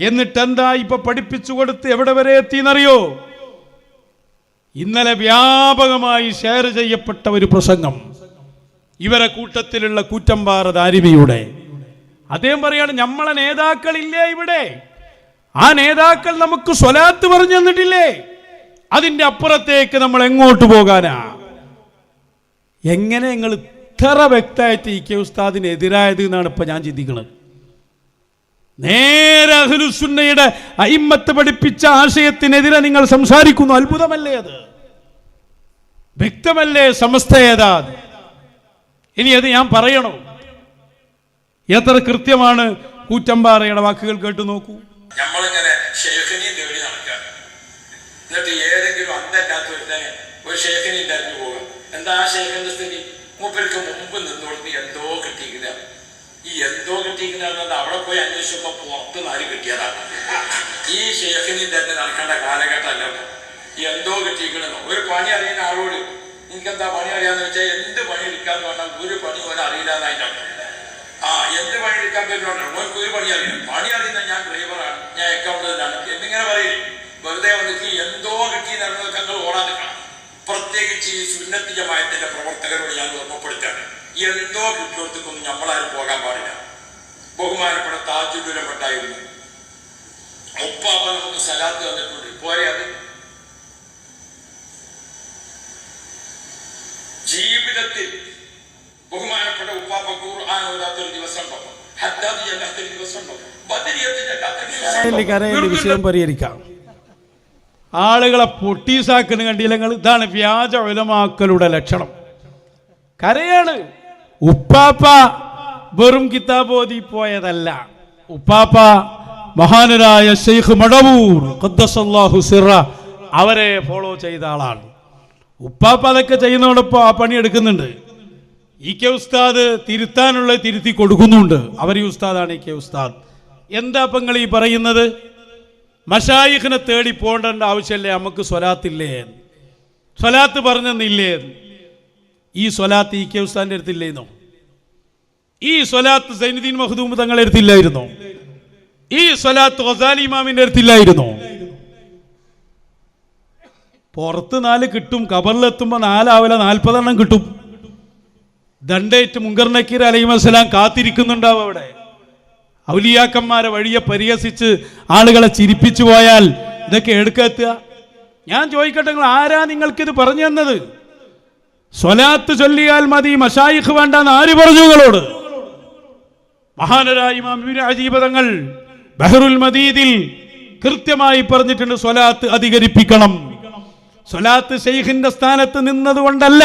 എന്നിട്ട് എന്താ ഇപ്പൊ പഠിപ്പിച്ചു കൊടുത്ത് എവിടെ വരെ എത്തിയെന്നറിയോ? ഇന്നലെ വ്യാപകമായി ഷെയർ ചെയ്യപ്പെട്ട ഒരു പ്രസംഗം. ഇവരെ കൂട്ടത്തിലുള്ള കൂറ്റമ്പാറ ദാരിമിയുടെ. അദ്ദേഹം പറയാണ് നമ്മളെ നേതാക്കളില്ലേ ഇവിടെ? ആ നേതാക്കൾ നമുക്ക് സ്വലാത്ത് പറഞ്ഞു തന്നിട്ടില്ലേ? അതിന്റെ അപ്പുറത്തേക്ക് നമ്മൾ എങ്ങോട്ട് പോകാനാ? എങ്ങനെ നിങ്ങൾ ഇത്ര വ്യക്തമായിട്ട് ഇ കെ ഉസ്താദിനെതിരായത് എന്നാണ് ഇപ്പൊ ഞാൻ ചിന്തിക്കുന്നത്. നേരെ അഹ്ലുസുന്നയുടെ അയിമ്മത്ത് പഠിപ്പിച്ച ആശയത്തിനെതിരെ നിങ്ങൾ സംസാരിക്കുന്നു. അത്ഭുതമല്ലേ അത്? വ്യക്തമല്ലേ സമസ്ത ഏതാ ഇനി അത് ഞാൻ പറയണോ? എത്ര കൃത്യമാണ് കൂറ്റമ്പാറയുടെ വാക്കുകൾ കേട്ടു നോക്കൂ. ഒരു എന്താ ആ സ്ഥിതി? മൂപ്പർക്ക് മുമ്പ് നിന്നോടത്ത് എന്തോ കിട്ടിയിരിക്കുന്ന. ഈ എന്തോ കിട്ടിയിരിക്കുന്ന അവിടെ പോയി അന്വേഷിച്ചപ്പോ പുറത്ത് നാല് കിട്ടിയതാണ് ഈ ഷേഖിനി തന്നെ നടക്കേണ്ട കാലഘട്ടമല്ല. എന്തോ കിട്ടിയിരിക്കണമെന്നോ ഒരു പണി അറിയുന്ന ആളോട് എനിക്കെന്താ പണി അറിയാന്ന് വെച്ചാൽ എന്ത് പണി എടുക്കാന്ന് പറഞ്ഞാൽ ഒരു പണി പോലെ അറിയില്ല എന്നായിട്ടാണ് ആ എന്ത് പണി എടുക്കാൻ പറ്റുന്നുണ്ടോ ഓർക്ക് ഒരു പണി അറിയില്ല. പണി അറിയുന്ന ഞാൻ ഡ്രൈവറാണ് ഞാൻ അക്കൗണ്ടന്റാണ് എന്നിങ്ങനെ പറയില്ല വെറുതെ വന്നിട്ട് എന്തോ കിട്ടി നടന്നതൊക്കെ ഓടാൻ നിൽക്കണം. പ്രത്യേകിച്ച് ഈ സുന്നത്തി ജമായത്തിന്റെ പ്രവർത്തകരോട് ഞാൻ ഓർമ്മപ്പെടുത്താണ് എന്തോ കിട്ടിയോടത്തേക്കൊന്നും നമ്മളാരും പോകാൻ പാടില്ല. ബഹുമാനപ്പെട്ട താജുലുലമുണ്ടായിരുന്നു ഒപ്പാപ്പ നമുക്ക് സലാത്ത് തന്നിട്ടുണ്ട്. പോരെ അത്. ജീവിതത്തിൽ ബഹുമാനപ്പെട്ട ഉപ്പാപ്പ ഖുർആൻ ഓതാത്തൊരു ദിവസം ഉണ്ടാവും. ഹദ്ദാദ് ചെല്ലാത്തൊരു ദിവസം ഉണ്ടാവും. ബദരിയത്ത് ചെല്ലാത്തൊരു ദിവസം കരയിൽ കരയിൽ ഉണ്ടാവും. വിഷയം പരിഹരിക്കാം. ആളുകളെ പൊട്ടീസാക്കുന്ന കണ്ടില്ലെങ്കിൽ ഇതാണ് വ്യാജ ഉലമാക്കളുടെ ലക്ഷണം. കരയാണ്. ഉപ്പാപ്പ വെറും കിതാബ് പോയതല്ല. ഉപ്പാപ്പ മഹാനരായ ഷെയ്ഖ് മടവൂർ ഖദ്ദസല്ലാഹു സിറ അവരെ ഫോളോ ചെയ്ത ആളാണ്. ഉപ്പാപ്പ അതൊക്കെ ചെയ്യുന്നതോടൊപ്പം ആ പണി എടുക്കുന്നുണ്ട്. ഇ കെ ഉസ്താദ് തിരുത്താനുള്ള തിരുത്തി കൊടുക്കുന്നുണ്ട്. അവർ ഈ ഉസ്താദാണ് ഇ കെ ഉസ്താദ്. എന്താ പങ്ങൾ ഈ പറയുന്നത്? മഷായിഖിനെ തേടി പോകേണ്ട ആവശ്യമല്ലേ? നമുക്ക് സ്വലാത്തില്ലേ സ്വലാത്ത് പറഞ്ഞെന്നില്ലേ ഈ സ്വലാത്ത് ഇ കെ ഉസ്താന്റെ അടുത്തില്ലായിരുന്നോ. ഈ സ്വലാത്ത് സൈനുദ്ദീൻ മഹദൂം തങ്ങളുടെ അടുത്തില്ലായിരുന്നോ. ഈ സ്വലാത്ത് ഗസാലി ഇമാമിന്റെ അടുത്തില്ലായിരുന്നോ. പുറത്ത് നാല് കിട്ടും കബറിലെത്തുമ്പോ നാലാവല നാൽപ്പതെണ്ണം കിട്ടും. ദണ്ടേറ്റ് മുങ്കർണക്കീർ അലൈമസ്സലാം കാത്തിരിക്കുന്നുണ്ടാവും അവിടെ. ഔലിയാക്കന്മാരെ വഴിയെ പരിഹസിച്ച് ആളുകളെ ചിരിപ്പിച്ചു പോയാൽ ഇതൊക്കെ എടുക്കെത്തുക ഞാൻ ചോദിക്കട്ടെ നിങ്ങൾ ആരാ നിങ്ങൾക്കിത് പറഞ്ഞു തന്നത്? സ്വലാത്ത് ചൊല്ലിയാൽ മതി മഷായിഖ് വേണ്ട ആര് പറഞ്ഞു നിങ്ങളോട്? മഹാനരായ തങ്ങൾ ബഹറുൽ മദീദിൽ കൃത്യമായി പറഞ്ഞിട്ടുണ്ട് സ്വലാത്ത് അധികരിപ്പിക്കണം. സ്വലാത്ത് ഷെയ്ഖിന്റെ സ്ഥാനത്ത് നിന്നതുകൊണ്ടല്ല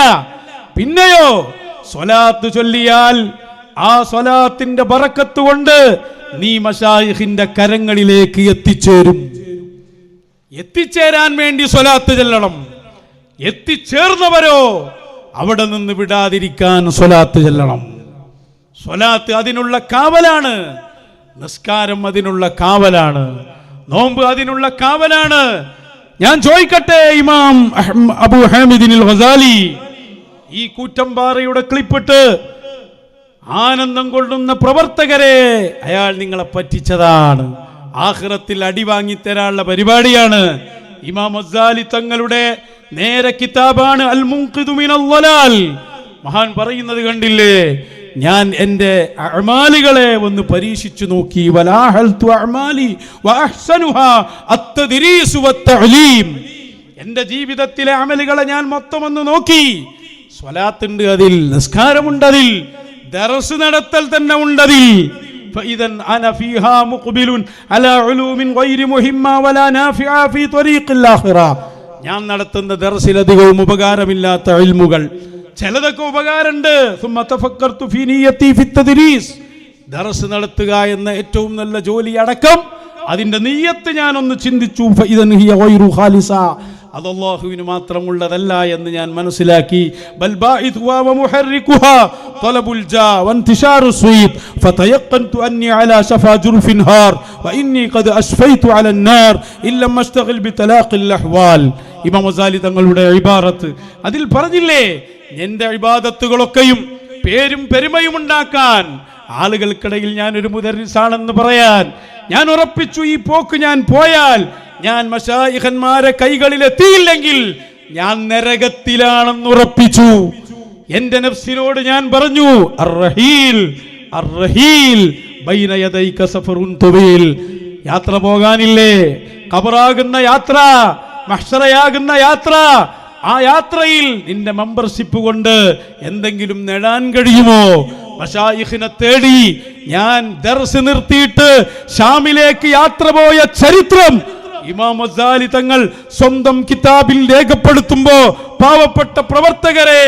പിന്നെയോ സ്വലാത്ത് ചൊല്ലിയാൽ ആ സ്വലാത്തിന്റെ പറക്കത്ത് കൊണ്ട് നീ മഷായിഖിന്റെ കരങ്ങളിലേക്ക് എത്തിച്ചേരും. എത്തിച്ചേരാൻ വേണ്ടി സ്വലാത്ത് ചെല്ലണം. എത്തിച്ചേർന്നവരോ അവിടെ നിന്ന് വിടാതിരിക്കാൻ സ്വലാത്ത് ചെല്ലണം. സ്വലാത്ത് അതിനുള്ള കാവലാണ്. നിസ്കാരം അതിനുള്ള കാവലാണ്. നോമ്പ് അതിനുള്ള കാവലാണ്. ഞാൻ ചോദിക്കട്ടെ ഇമാം അബു ഹാമിദിനിൽ ഗസാലി ഈ കൂറ്റമ്പാറയുടെ ക്ലിപ്പിട്ട് ആനന്ദം കൊള്ളുന്ന പ്രവർത്തകരെ അയാൾ നിങ്ങളെ പറ്റിച്ചതാണ്. ആഹ്റത്തിൽ അടി വാങ്ങിത്തരാനുള്ള പരിപാടിയാണ്. ഇമാം അസാലി തങ്ങളുടെ നേരെ കിതാബാണ് അൽ മുൻഖിദു മിനൽ ളലാൽ മഹാൻ പറയുന്നത് കണ്ടില്ലേ ഞാൻ എൻ്റെ അഅമാലുകളെ ഒന്ന് പരീക്ഷിച്ചു നോക്കി വലാഹൽതു അഅമാലി വഅഹ്സനുഹാ അത്തദ്രീസു വത്തഅലീം എൻ്റെ ജീവിതത്തിലെ അമലുകളെ ഞാൻ മൊത്തം ഒന്ന് നോക്കി സ്വലാത്തുണ്ട് അതിൽ നിസ്കാരമുണ്ട് അതിൽ ദറസ് നടത്തൽ തന്നെ ഉണ്ടതിൽ فإذا أنا فيها مقبل على علوم غير مهمة ولا نافعة في طريق الآخرة ഞാൻ നടത്തുന്ന ദർസിലധികവും ഉപകാരമില്ലാത്ത ഇൽമുകൾ. ചിലതൊക്കെ ഉപകാരമുണ്ട്. ദർസ് നടത്തുക എന്ന ഏറ്റവും നല്ല ജോലി അടക്കം അതിന്റെ നീയത്ത് ഒന്ന് ചിന്തിച്ചു. അത് അള്ളാഹുവിന് മാത്രമുള്ളതല്ല എന്ന് ഞാൻ മനസ്സിലാക്കി. ബൽബാ ഇമാം തങ്ങളുടെ അഴിബാറത്ത് അതിൽ പറഞ്ഞില്ലേ എന്റെ അഴിബാദത്തുകളൊക്കെയും പേരും പെരുമയും ഉണ്ടാക്കാൻ ആളുകൾക്കിടയിൽ ഞാൻ ഒരു മുതരിസാണെന്ന് പറയാൻ ഞാൻ ഉറപ്പിച്ചു ഈ പോക്ക് ഞാൻ പോയാൽ ഞാൻ മഷായിഹന്മാരെ കൈകളിൽ എത്തിയില്ലെങ്കിൽ ഞാൻ നരകത്തിലാണെന്ന് ഉറപ്പിച്ചു. എന്റെ നഫ്സിനോട് ഞാൻ പറഞ്ഞു യാത്ര പോകാനില്ലേ? കബറാകുന്ന യാത്ര മഹ്ഷറയാകുന്ന യാത്ര. ആ യാത്രയിൽ നിന്റെ മെമ്പർഷിപ്പ് കൊണ്ട് എന്തെങ്കിലും നേടാൻ കഴിയുമോ? മഷായിഖിനെ തേടി ഞാൻ ദർസ് നിർത്തിയിട്ട് ഷാമിലേക്ക് യാത്ര പോയ ചരിത്രം ഇമാം തങ്ങൾ സ്വന്തം കിതാബിൽ രേഖപ്പെടുത്തുമ്പോ പാവപ്പെട്ട പ്രവർത്തകരെ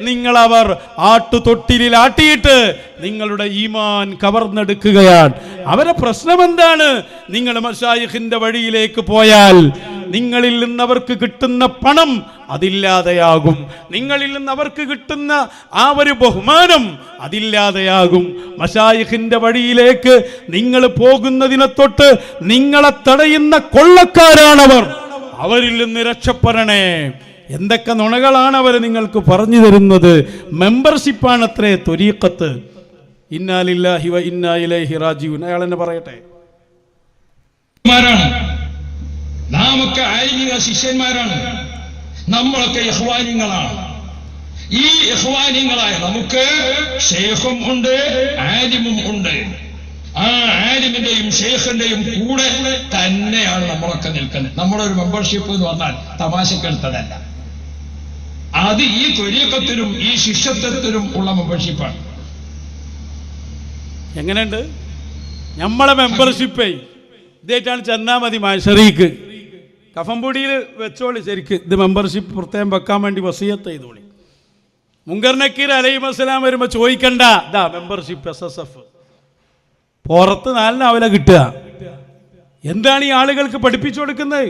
നിങ്ങൾ അവർ ആട്ടുതൊട്ടിലിൽ ആട്ടിയിട്ട് നിങ്ങളുടെ ഈമാൻ കവർന്നെടുക്കുകയാണ്. അവരെ പ്രശ്നം എന്താണ്? നിങ്ങൾ മഷായിഖിന്റെ വഴിയിലേക്ക് പോയാൽ നിങ്ങളിൽ നിന്ന് അവർക്ക് കിട്ടുന്ന പണം അതില്ലാതെയാകും. നിങ്ങളിൽ നിന്ന് അവർക്ക് കിട്ടുന്ന ആ ഒരു ബഹുമാനം അതില്ലാതെയാകും. മഷായിഖിന്റെ വഴിയിലേക്ക് നിങ്ങൾ പോകുന്നതിനെ തൊട്ട് നിങ്ങളെ തടയുന്ന കൊള്ളക്കാരാണവർ. അവരിൽ നിന്ന് രക്ഷപ്പെടണേ. എന്തൊക്കെ നുണകളാണ് അവർ നിങ്ങൾക്ക് പറഞ്ഞു തരുന്നത്? മെമ്പർഷിപ്പാണ് അത്രേ തൊരീക്കത്ത് ഇന്നാലില്ലാഹി വ ഇന്നാ ഇലൈഹി റാജിഊൻ. അയാൾ എന്നെ പറയട്ടെ. നാം ഒക്കെ ആയിരിക ശിഷ്യന്മാരാണ്. നമ്മളൊക്കെ യഹ്വാനിങ്ങളാണ് ഈ യഹ്വാനിങ്ങളായ നമുക്ക് ഷേഖും ഉണ്ട് ആലിമും ഉണ്ട്. ആ ആലിമിന്റെയും ഷെയ്ഖിന്റെയും കൂടെ തന്നെയാണ് നമ്മളൊക്കെ നിൽക്കുന്നത്. നമ്മളൊരു മെമ്പർഷിപ്പ് എന്ന് പറഞ്ഞാൽ തമാശക്കെടുത്തതല്ല. അത് ഈ ത്വരീക്കത്തിനും ഈ ശിഷ്യത്വത്തിനും ഉള്ള മെമ്പർഷിപ്പാണ് എങ്ങനെയുണ്ട്? നമ്മളെ മെമ്പർഷിപ്പേ ഇതായിട്ടാണ് ചെന്നാ മതി മാഷറീക്ക് കഫംപൊടിയിൽ വെച്ചോളി ശരിക്ക്. ഇത് മെമ്പർഷിപ്പ് പ്രത്യേകം വെക്കാൻ വേണ്ടി വസീയത്ത് ചെയ്തോളി. മുങ്കർ നക്കീർ അലൈഹി വസ്സലാം വരുമ്പോൾ ചോദിക്കണ്ട. ഇതാ മെമ്പർഷിപ്പ് എസ് എസ് എഫ് പുറത്ത് നാലിനാവില കിട്ടുക. എന്താണ് ഈ ആളുകൾക്ക് പഠിപ്പിച്ചു കൊടുക്കുന്നത്?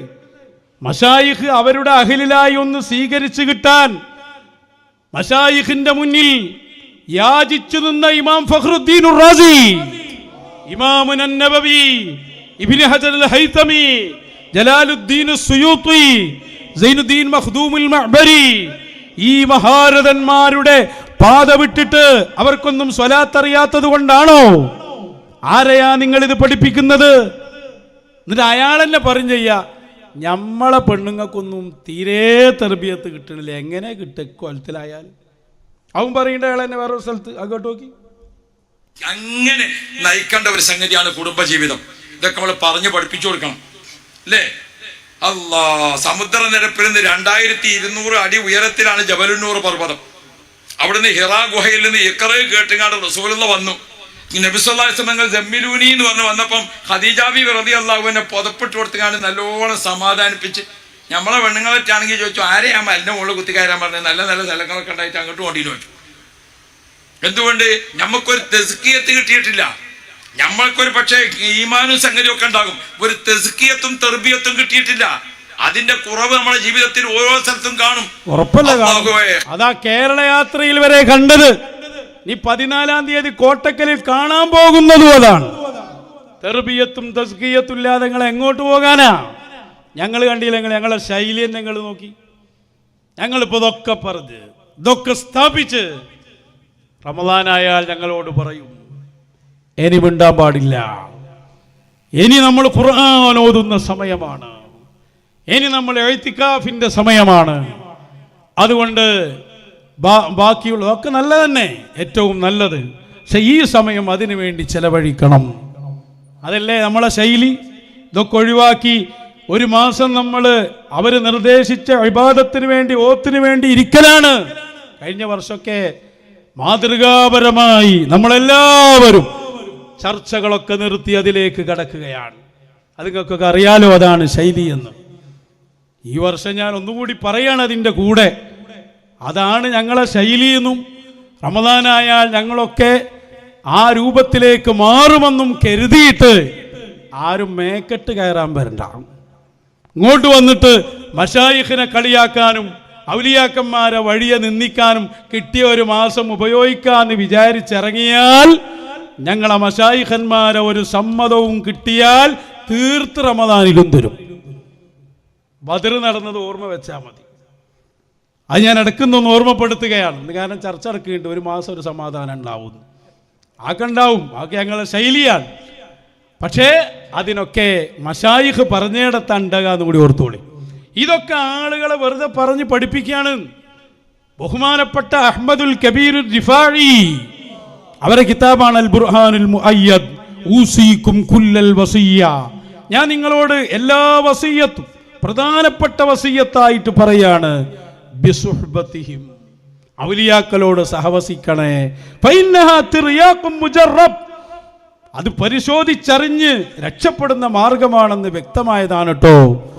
മഷായിഖ് അവരുടെ അഖിലായി ഒന്ന് സ്വീകരിച്ചു കിട്ടാൻ മഷായിഖിന്റെ മുന്നിൽ യാചിച്ചു നിന്ന ഇമാം ഫഖ്റുദ്ദീൻ റാസി ഇമാമുൻ നബവി ഇബ്നു ഹജർ അൽ ഹൈതമി ജലാലുദ്ദീൻ സുയൂത്തി സൈനുദ്ദീൻ മഖ്ദൂമുൽ മഅ്ബരി ഈ മഹാരഥന്മാരുടെ പാത വിട്ടിട്ട് അവർക്കൊന്നും സ്വലാത്ത് അറിയാത്തത് കൊണ്ടാണോ? ആരെയാ നിങ്ങൾ ഇത് പഠിപ്പിക്കുന്നത്? എന്നിട്ട് അയാൾ തന്നെ പറയും ചെയ്യാ ഞമ്മളെ പെണ്ണുങ്ങൾക്കൊന്നും തീരെ തെർബിയത്ത് കിട്ടണില്ല. എങ്ങനെ കിട്ടുക കൊലത്തിലായാൽ അവൻ പറയേണ്ട അയാൾ തന്നെ വേറൊരു സ്ഥലത്ത്. അങ്ങോട്ട് നോക്കി. അങ്ങനെ നയിക്കേണ്ട ഒരു സംഗതിയാണ് കുടുംബജീവിതം. ഇതൊക്കെ നമ്മൾ പറഞ്ഞു പഠിപ്പിച്ചു കൊടുക്കണം. അല്ലേ? അല്ലാ സമുദ്രനിരപ്പിൽ നിന്ന് രണ്ടായിരത്തി ഇരുന്നൂറ് അടി ഉയരത്തിലാണ് ജബലുന്നൂർ പർവതം. അവിടുന്ന് ഹിറാ ഗുഹയിൽ നിന്ന് ഇക്കറേ കേട്ടുങ്ങാണ്ട് റസൂലുള്ള വന്നു. നബിസ്വല്ലാസ്ലമങ്ങൾ ജമ്മിലൂനി എന്ന് പറഞ്ഞ് വന്നപ്പം ഖദീജാബി വെറുതെ അള്ളാഹുവിനെ പുതപ്പിട്ട് കൊടുത്തുകാണ്ട് നല്ലോണം സമാധാനിപ്പിച്ച് നമ്മളെ പെണ്ണുങ്ങളൊറ്റാണെങ്കിൽ ചോദിച്ചു ആരെയാ മലിന്റെ മുകളിൽ കുത്തിക്കയറാൻ പറഞ്ഞത് നല്ല നല്ല സ്ഥലങ്ങളൊക്കെ ഉണ്ടായിട്ട് അങ്ങോട്ട് കൊണ്ടിന് വെച്ചു എന്തുകൊണ്ട്? നമുക്കൊരു തെസ്കിയത്ത് കിട്ടിയിട്ടില്ല. നമ്മൾക്കൊരു പക്ഷേ ഈമാനും സംഗതിയും ഒക്കെ ഉണ്ടാകും. ഒരു തെസ്കിയത്തും തെർബിയത്തും കിട്ടിയിട്ടില്ല. അതിന്റെ കുറവ് നമ്മളെ ജീവിതത്തിൽ ഓരോ സ്ഥലത്തും കാണും. ഉറപ്പല്ല. അതാ കേരള യാത്രയിൽ വരെ കണ്ടത്. നീ പതിനാലാം തീയതി കോട്ടക്കലിൽ കാണാൻ പോകുന്നതും അതാണ്. തെർബിയത്തും തസ്കിയത്തും ഇല്ലാതെ നിങ്ങൾ എങ്ങോട്ട് പോകാനാ? ഞങ്ങൾ കണ്ടില്ലെങ്കിൽ ഞങ്ങളെ ശൈലിയെ നിങ്ങൾ നോക്കി. ഞങ്ങളിപ്പോൾ ഇതൊക്കെ പറഞ്ഞ് ഇതൊക്കെ സ്ഥാപിച്ച് റമദാനായാൽ ഞങ്ങളോട് പറയും ഇനി മിണ്ടാൻ പാടില്ല. ഇനി നമ്മൾ ഖുർആൻ ഓതുന്ന സമയമാണ്. ഇനി നമ്മൾ എഴുത്തിക്കാഫിന്റെ സമയമാണ്. അതുകൊണ്ട് ബാക്കിയുള്ളതൊക്കെ നല്ല തന്നെ ഏറ്റവും നല്ലത്. പക്ഷെ ഈ സമയം അതിനു വേണ്ടി ചെലവഴിക്കണം. അതല്ലേ നമ്മളെ ശൈലി? ഇതൊക്കെ ഒഴിവാക്കി ഒരു മാസം നമ്മൾ അവർ നിർദ്ദേശിച്ച വിവാദത്തിന് വേണ്ടി ഓത്തിന് വേണ്ടി ഇരിക്കലാണ്. കഴിഞ്ഞ വർഷമൊക്കെ മാതൃകാപരമായി നമ്മളെല്ലാവരും ചർച്ചകളൊക്കെ നിർത്തി അതിലേക്ക് കടക്കുകയാണ്. അതുങ്ങൾക്കൊക്കെ അറിയാലോ അതാണ് ശൈലി എന്ന്. ഈ വർഷം ഞാൻ ഒന്നുകൂടി പറയാണ് അതിന്റെ കൂടെ. അതാണ് ഞങ്ങളെ ശൈലിയെന്നും റമദാനായാൽ ഞങ്ങളൊക്കെ ആ രൂപത്തിലേക്ക് മാറുമെന്നും കരുതിയിട്ട് ആരും മേക്കെട്ട് കയറാൻ വരണ്ട. ഇങ്ങോട്ട് വന്നിട്ട് മഷായിഖിനെ കളിയാക്കാനും ഔലിയാക്കന്മാരെ വഴിയെ നിന്ദിക്കാനും കിട്ടിയ ഒരു മാസം ഉപയോഗിക്കാന്ന് വിചാരിച്ചിറങ്ങിയാൽ ഞങ്ങളെ മഷായിഖന്മാരെ ഒരു സമ്മതവും കിട്ടിയാൽ തീർത്ത് റമദാനിലും തരും. ബദർ നടന്നത് ഓർമ്മ വെച്ചാൽ മതി. അത് ഞാൻ ഇടയ്ക്കുന്നൊന്ന് ഓർമ്മപ്പെടുത്തുകയാണ്. കാരണം? ചർച്ച നടക്കുന്നുണ്ട് ഒരു മാസം ഒരു സമാധാനം ഉണ്ടാവുന്നു. ആക്കണ്ടാവും ആക്കെ ഞങ്ങളുടെ ശൈലിയാണ്. പക്ഷേ അതിനൊക്കെ മഷായിഖ് പറഞ്ഞിടത്തുണ്ടാകാന്ന് കൂടി ഓർത്തോളി. ഇതൊക്കെ ആളുകളെ വെറുതെ പറഞ്ഞ് പഠിപ്പിക്കുകയാണ്. ബഹുമാനപ്പെട്ട അഹമ്മദുൽ കബീർ റിഫാഴി അവരെ കിതാബാണ് അൽ ബുർഹാനുൽ ഊസീക്കും കുല്ലൽ വസിയ്യ ഞാൻ നിങ്ങളോട് എല്ലാ വസീയത്തും പ്രധാനപ്പെട്ട വസീയത്തായിട്ട് പറയാണ്. ബിസുഹബത്തിഹിം. ഔലിയാക്കളോട് സഹവസിക്കണേ. അത് പരിശോധിച്ചറിഞ്ഞ് രക്ഷപ്പെടുന്ന മാർഗമാണെന്ന് വ്യക്തമായതാണ് കേട്ടോ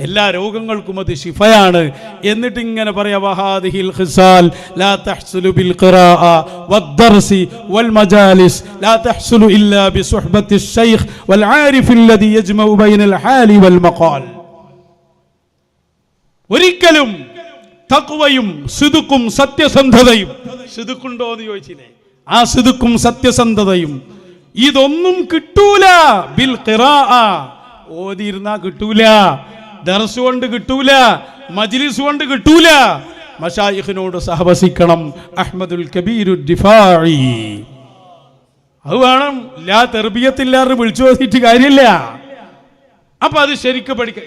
എല്ലാ രോഗങ്ങൾക്കും അത് ശിഫയാണ്. എന്നിട്ട് ഇങ്ങനെ പറയാം ഒരിക്കലും തക്വയും സിതുക്കും സത്യസന്ധതയും. സിതുക്കുണ്ടോ എന്ന് ചോദിച്ചില്ലേ ആ സിതുക്കും സത്യസന്ധതയും. ഇതൊന്നും കിട്ടൂല. ബിൽ ഓതിയിരുന്നാ കിട്ടൂല. ദർസ് കൊണ്ട് കിട്ടൂല. മജ്ലിസ് കൊണ്ട് കിട്ടൂല. മഷായിഖിനോട് സഹവസിക്കണം. അഹമ്മദുൽ കബീരു ദിഫാഇ. അത് വേണം. ലാ തെർബിയത്തില്ലാതെ വിളിച്ചു നോക്കിയിട്ട് കാര്യമില്ല. അപ്പൊ അത് ശരിക്കും പഠിക്കാം